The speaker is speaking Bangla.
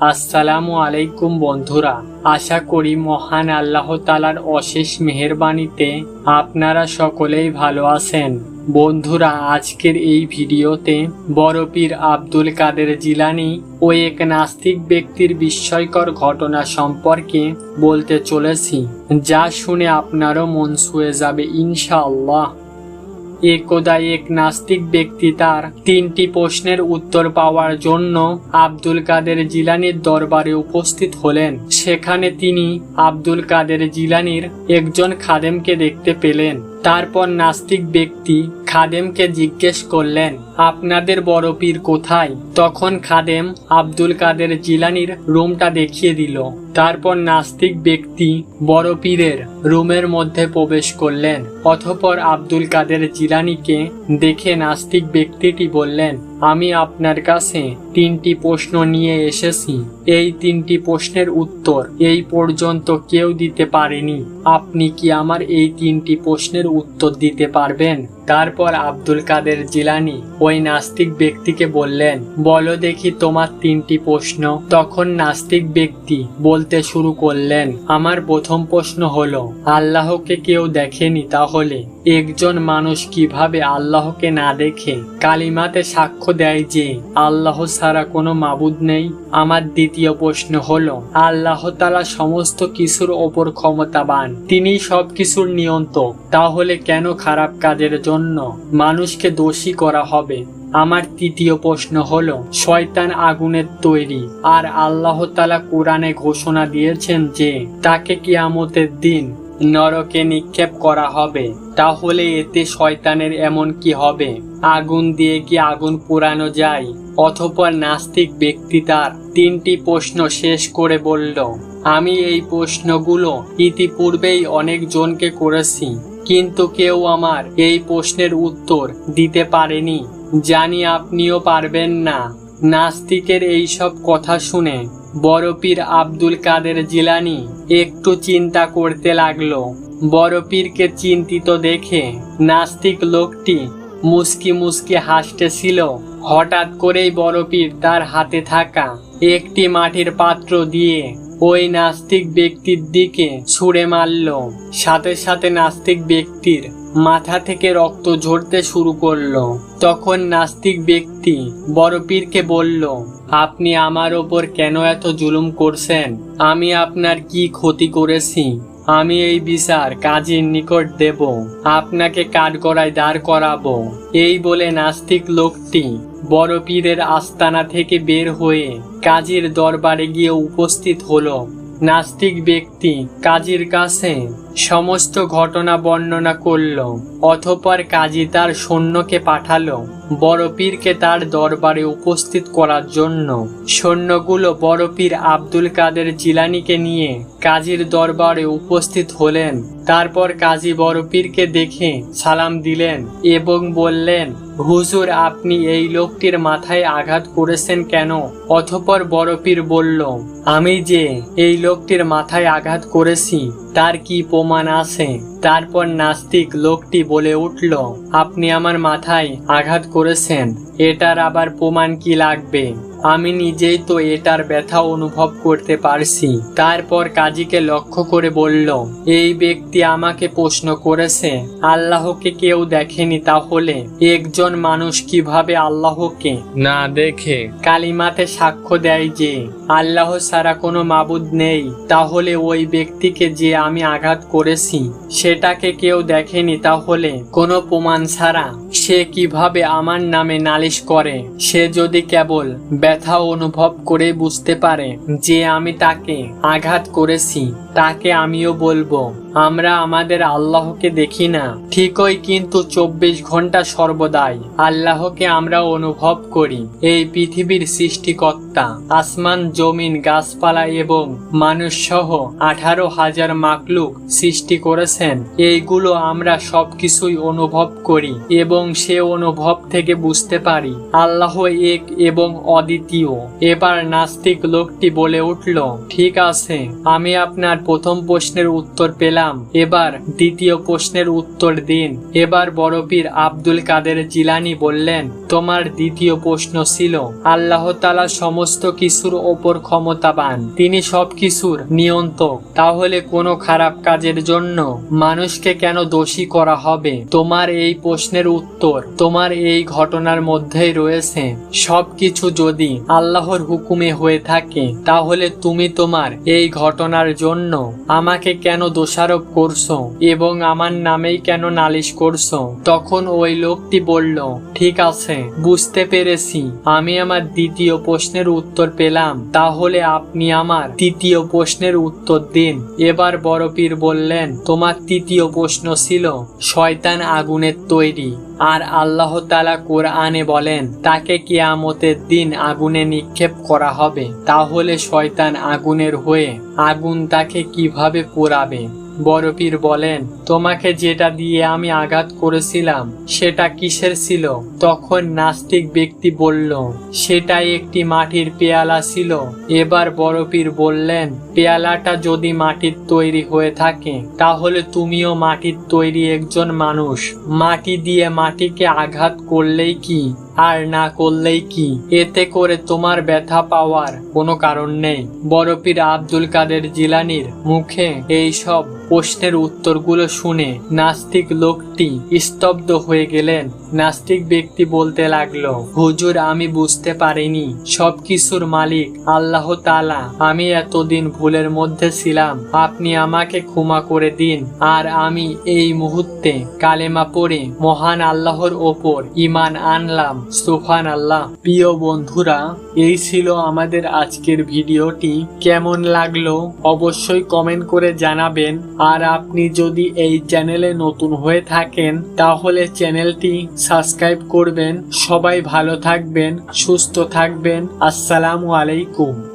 আসসালামু আলাইকুম বন্ধুরা, আশা করি মহান আল্লাহ তালার অশেষ মেহেরবানিতে আপনারা সকলেই ভালো আছেন। বন্ধুরা, আজকের এই ভিডিওতে বড়পীর আব্দুল কাদের জিলানি ও এক নাস্তিক ব্যক্তির বিস্ময়কর ঘটনা সম্পর্কে বলতে চলেছি, যা শুনে আপনারও মন ছুঁয়ে যাবে ইনশাআল্লাহ। একদা এক নাস্তিক ব্যক্তি তার তিনটি প্রশ্নের উত্তর পাওয়ার জন্য আব্দুল কাদের জিলানির দরবারে উপস্থিত হলেন। সেখানে তিনি আব্দুল কাদের জিলানির একজন খাদেমকে দেখতে পেলেন। তারপর নাস্তিক ব্যক্তি খাদেমকে জিজ্ঞেস করলেন, আপনাদের বড় পীর কোথায়? তখন খাদেম আব্দুল কাদের জিলানির রুমটা দেখিয়ে দিল। তারপর নাস্তিক ব্যক্তি বড় পীরের রুমের মধ্যে প্রবেশ করলেন। অথপর আব্দুল কাদের জিলানিকে দেখে নাস্তিক ব্যক্তিটি বললেন আমি আপনার কাছে তিনটি প্রশ্ন নিয়ে এসেছি। এই তিনটি প্রশ্নের উত্তর এই পর্যন্ত কেউ দিতে পারেনি। আপনি কি আমার এই তিনটি প্রশ্নের উত্তর দিতে পারবেন? তারপর আব্দুল কাদের জিলানি ওই নাস্তিক ব্যক্তিকে বললেন, বলো দেখি তোমার তিনটি প্রশ্ন। তখন নাস্তিক ব্যক্তি বলতে শুরু করলেন, আমার প্রথম প্রশ্ন হলো, আল্লাহকে কেউ দেখেনি তাহলে? একজন মানুষ কীভাবে আল্লাহকে না দেখে কালিমাতে সাক্ষ্য দেয় যে, আল্লাহ ছাড়া কোনো মাবুদ নেই। আমার দ্বিতীয় প্রশ্ন হল, আল্লাহ তালা সমস্ত কিছুর ওপর ক্ষমতাবান। তিনি সব কিছুর নিয়ন্ত্রক। তাহলে কেন খারাপ কাজের জন্য মানুষকে দোষী করা হবে? আমার তৃতীয় প্রশ্ন হলো, শয়তান আগুনের তৈরি। আর আল্লাহ তালা কোরআনে ঘোষণা দিয়েছেন যে, তাকে কিয়ামতের দিন নরকে নিক্ষেপ করা হবে, তাহলে এতে শয়তানের এমন কি হবে? আগুন দিয়ে কি আগুন পোড়ানো যায়? অথপর নাস্তিক ব্যক্তি তার তিনটি প্রশ্ন শেষ করে বলল, আমি এই প্রশ্নগুলো ইতিপূর্বেই অনেক জনকে করেছি, কিন্তু কেউ আমার এই প্রশ্নের উত্তর দিতে পারেনি। জানি আপনিও পারবেন না। নাস্তিকের এই সব কথা শুনে বড়পীর আব্দুল কাদের জিলানি একটু চিন্তা করতে লাগল। বড়পীরকে চিন্তিত দেখে নাস্তিক লোকটি মুস্কি মুস্কি হাসতেছিল। হঠাৎ করেই বড়পীর তার হাতে থাকা একটি মাটির পাত্র দিয়ে ওই নাস্তিক ব্যক্তির দিকে ছুঁড়ে মারল। সাথে সাথে নাস্তিক ব্যক্তির মাথা থেকে রক্ত ঝরতে শুরু করল। তখন নাস্তিক ব্যক্তি বড়পীরকে বলল, আপনি আমার ওপর কেন এত জুলুম করছেন? আমি আপনার কি ক্ষতি করেছি? আমি এই বিচার কাজীর নিকট দেব। আপনাকে কাঠগড়ায় দাঁড় করাবো। এই বলে নাস্তিক লোকটি বড় পীরের আস্তানা থেকে বের হয়ে কাজীর দরবারে গিয়ে উপস্থিত হলো। নাস্তিক ব্যক্তি কাজীর কাছে সমস্ত ঘটনা বর্ণনা করল অথপর কাজী তার সৈন্যকে পাঠালো বড় পীরকে তার দরবারে উপস্থিত করার জন্য। সৈন্যগুলো বড় পীর আব্দুল কাদের জিলানিকে নিয়ে কাজীর দরবারে উপস্থিত হলেন। তারপর কাজী বড় পীরকে দেখে সালাম দিলেন এবং বললেন, হুজুর, আপনি এই লোকটির মাথায় আঘাত করেছেন কেন? অথপর বড় পীর বলল, আমি যে এই লোকটির মাথায় আঘাত করেছি তার কি প্রমাণ আছে তারপর নাস্তিক লোকটি বলে উঠল আপনি আমার মাথায় আঘাত করেছেন এটার আবার প্রমাণ কি লাগবে? আমি নিজেই তো এটার ব্যথা অনুভব করতে পারছি। তারপর কাজীকে লক্ষ্য করে বলল এই ব্যক্তি আমাকে প্রশ্ন করেছে আল্লাহকে কেউ দেখেনি তাহলে একজন মানুষ কীভাবে আল্লাহকে? না দেখে। কালিমাতে সাক্ষ্য দেয় যে আল্লাহ ছাড়া কোনো মাবুদ নেই তাহলে ওই ব্যক্তিকে যে আমি আঘাত করেছি সেটাকে কেউ দেখেনি তাহলে কোনো প্রমাণ ছাড়া সে কীভাবে আমার নামে নালিশ করে? সে যদি কেবল ব্যথা অনুভব করে বুঝতে পারে যে আমি তাকে আঘাত করেছি তাকে আমিও বলব, আমরা আমাদের আল্লাহকে দেখি না। ঠিকই কিন্তু চব্বিশ ঘণ্টা সর্বদাই আল্লাহকে আমরা অনুভব করি, এই পৃথিবীর সৃষ্টিকর্তা। আসমান, জমিন, গাছপালা এবং মানুষ সহ আঠারো হাজার মাকলুক সৃষ্টি করেছেন। এইগুলো আমরা সবকিছুই অনুভব করি এবং সে অনুভব থেকে বুঝতে পারি, আল্লাহ এক এবং অদ্বিতীয়। এবার নাস্তিক লোকটি বলে উঠল, ঠিক আছে, আমি আপনার প্রথম প্রশ্নের উত্তর পেলাম। এবার দ্বিতীয় প্রশ্নের উত্তর দিন। এবার বড়পীর আব্দুল কাদের জিলানি বললেন, তোমার দ্বিতীয় প্রশ্ন ছিল, আল্লাহ তালা সমস্ত কিছুর ওপর ক্ষমতাবান। তিনি সব কিছুর নিয়ন্ত্রক। তাহলে কোনো খারাপ কাজের জন্য মানুষকে কেন দোষী করা হবে? তোমার এই প্রশ্নের উত্তর, তোমার এই ঘটনার মধ্যেই রয়েছে। সবকিছু যদি আল্লাহর হুকুমে হয়ে থাকে, তাহলে তুমি তোমার এই ঘটনার জন্য আমাকে কেন দোষারোপ করছ এবং আমার নামেই কেন নালিশ করছ? তখন ওই লোকটি বলল, ঠিক আছে, বুঝতে পেরেছি। আমি আমার দ্বিতীয় প্রশ্নের উত্তর পেলাম। তাহলে আপনি আমার তৃতীয় প্রশ্নের উত্তর দিন। এবার বড়পীর বললেন, তোমার তৃতীয় প্রশ্ন ছিল, শয়তান আগুনের তৈরি। আর আল্লাহ তালা কোরআনে বলেন, তাকে কিয়ামতের দিন আগুনে নিক্ষেপ করা হবে। তাহলে শয়তান আগুনের হয়ে আগুন তাকে কীভাবে পোড়াবে? বড়পীর বলেন, তোমাকে যেটা দিয়ে আমি আঘাত করেছিলাম, সেটা কিসের ছিল? তখন নাস্তিক ব্যক্তি বলল সেটা একটি মাটির পেয়ালা ছিল। এবার বড়পীর বললেন, পেয়ালাটা যদি মাটির তৈরি হয়ে থাকে, তাহলে তুমিও মাটির তৈরি একজন মানুষ। মাটি দিয়ে মাটিকে আঘাত করলেই কি, আর না করলেই কি? এতে করে তোমার ব্যথা পাওয়ার কোনো কারণ নেই। বড়পীর আব্দুল কাদের জিলানির মুখে এই সব প্রশ্নের উত্তরগুলো শুনে নাস্তিক লোকটি স্তব্ধ হয়ে গেলেন। নাস্তিক ব্যক্তি বলতে লাগল, হুজুর, আমি বুঝতে পারিনি। সব কিছুর মালিক আল্লাহ তালা আমি এতদিন ভুলের মধ্যে ছিলাম। আপনি আমাকে ক্ষমা করে দিন। আর আমি এই মুহূর্তে কালেমা পড়ে মহান আল্লাহর ওপর ইমান আনলাম। সুফান আল্লাহ প্রিয় বন্ধুরা, এই ছিল আমাদের আজকের ভিডিওটি। কেমন লাগল অবশ্যই কমেন্ট করে জানাবেন। আর আপনি যদি এই চ্যানেলে নতুন হয়ে থাকেন, তাহলে চ্যানেলটি সাবস্ক্রাইব করবেন। সবাই ভালো থাকবেন, সুস্থ থাকবেন। আসসালামু আলাইকুম।